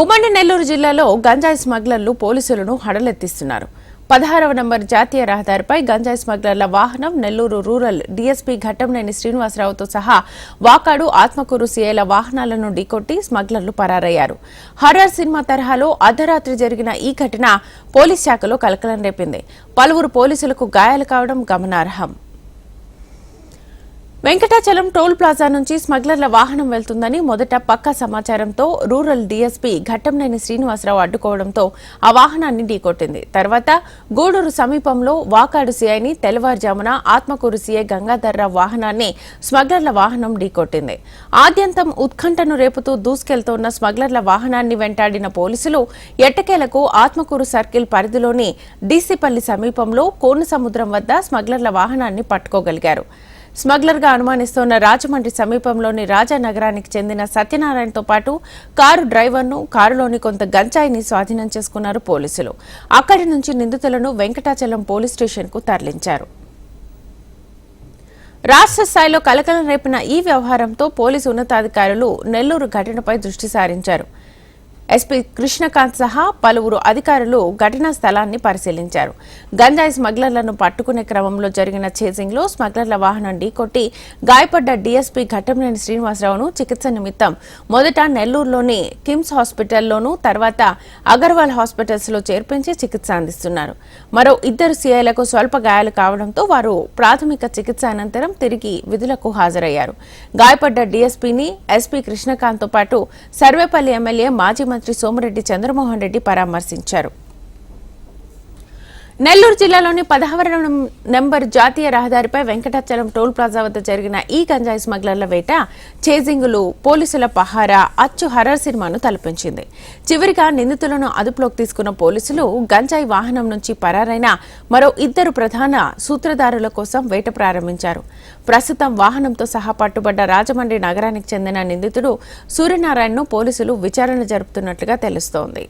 ఉమ్మడి నెల్లూరు జిల్లాలో గంజాయి స్మగ్లర్లు పోలీసులను హడలెత్తిస్తున్నారు. పదహారవ నంబర్ జాతీయ రహదారిపై గంజాయి స్మగ్లర్ల వాహనం నెల్లూరు రూరల్ డీఎస్పీ ఘట్టంనేని శ్రీనివాసరావుతో సహా వాకాడు ఆత్మకూరు సీఐల వాహనాలను ఢీకొట్టి స్మగ్లర్లు పరారయ్యారు. హర్రర్ సినిమా తరహాలో అర్ధరాత్రి జరిగిన ఈ ఘటన పోలీస్ శాఖలో కలకలం రేపింది. పలువురు పోలీసులకు గాయాలు కావడం గమనార్హం. వెంకటాచలం టోల్ ప్లాజా నుంచి స్మగ్లర్ల వాహనం వెళ్తుందని మొదట పక్కా సమాచారంతో రూరల్ డీఎస్పీ ఘట్టంనేని శ్రీనివాసరావు అడ్డుకోవడంతో ఆ వాహనాన్ని ఢీకొట్టింది. తర్వాత గూడూరు సమీపంలో వాకాడు సీఐని తెల్లవారుజామున ఆత్మకూరు సీఐ గంగాధర్రావు వాహనాన్ని స్మగ్లర్ల వాహనం ఢీకొట్టింది. ఆద్యంతం ఉత్కంఠను రేపుతూ దూసుకెళ్తోన్న స్మగ్లర్ల వాహనాన్ని వెంటాడిన పోలీసులు ఎట్టకేలకు ఆత్మకూరు సర్కిల్ పరిధిలోని డీసీపల్లి సమీపంలో కోనసముద్రం వద్ద స్మగ్లర్ల వాహనాన్ని పట్టుకోగలిగారు. స్మగ్లర్గా అనుమానిస్తున్న రాజమండ్రి సమీపంలోని రాజానగరానికి చెందిన సత్యనారాయణతో పాటు కారు డ్రైవర్ను కారులోని కొంత గంజాయిని స్వాధీనం చేసుకున్నారు పోలీసులు. అక్కడి నుంచి నిందితులను వెంకటాచలం పోలీస్ స్టేషన్కు తరలించారు. రాష్ట్ర స్థాయిలో కలకలం రేపిన ఈ వ్యవహారంతో పోలీసు ఉన్నతాధికారులు నెల్లూరు ఘటనపై దృష్టి సారించారు. ఎస్పీ కృష్ణకాంత్ సహా పలువురు అధికారులు ఘటనా స్థలాన్ని పరిశీలించారు. గంజాయి స్మగ్లర్లను పట్టుకునే క్రమంలో జరిగిన ఛేజింగ్లో స్మగ్లర్ల వాహనం ఢీకొట్టి గాయపడ్డ డీఎస్పీ ఘట్టంనేని శ్రీనివాసరావును చికిత్స నిమిత్తం మొదట నెల్లూరులోని కిమ్స్ హాస్పిటల్లోనూ తర్వాత అగర్వాల్ హాస్పిటల్స్లో చేర్పించి చికిత్స అందిస్తున్నారు. మరో ఇద్దరు సీఐలకు స్వల్ప గాయాలు కావడంతో వారు ప్రాథమిక చికిత్స అనంతరం తిరిగి విధులకు హాజరయ్యారు. గాయపడ్డ డీఎస్పీని ఎస్పీ కృష్ణకాంత్తో పాటు సర్వేపల్లి ఎమ్మెల్యే మాజీ మంత్రి సోమిరెడ్డి చంద్రమోహన్ రెడ్డి పరామర్శించారు. నెల్లూరు జిల్లాలోని పదహారు నెంబర్ జాతీయ రహదారిపై వెంకటాచలం టోల్ ప్లాజా వద్ద జరిగిన ఈ గంజాయి స్మగ్లర్ల వేట చేజింగులు పోలీసుల పహారా అచ్చు హర్రర్ సినిమాను తలపించింది. చివరిగా నిందితులను అదుపులోకి తీసుకున్న పోలీసులు గంజాయి వాహనం నుంచి పరారైన మరో ఇద్దరు ప్రధాన సూత్రధారుల కోసం వేట ప్రారంభించారు. ప్రస్తుతం వాహనంతో సహా పట్టుబడ్డ రాజమండ్రి నగరానికి చెందిన నిందితుడు సూర్యనారాయణను పోలీసులు విచారణ జరుపుతున్నట్లుగా తెలుస్తోంది.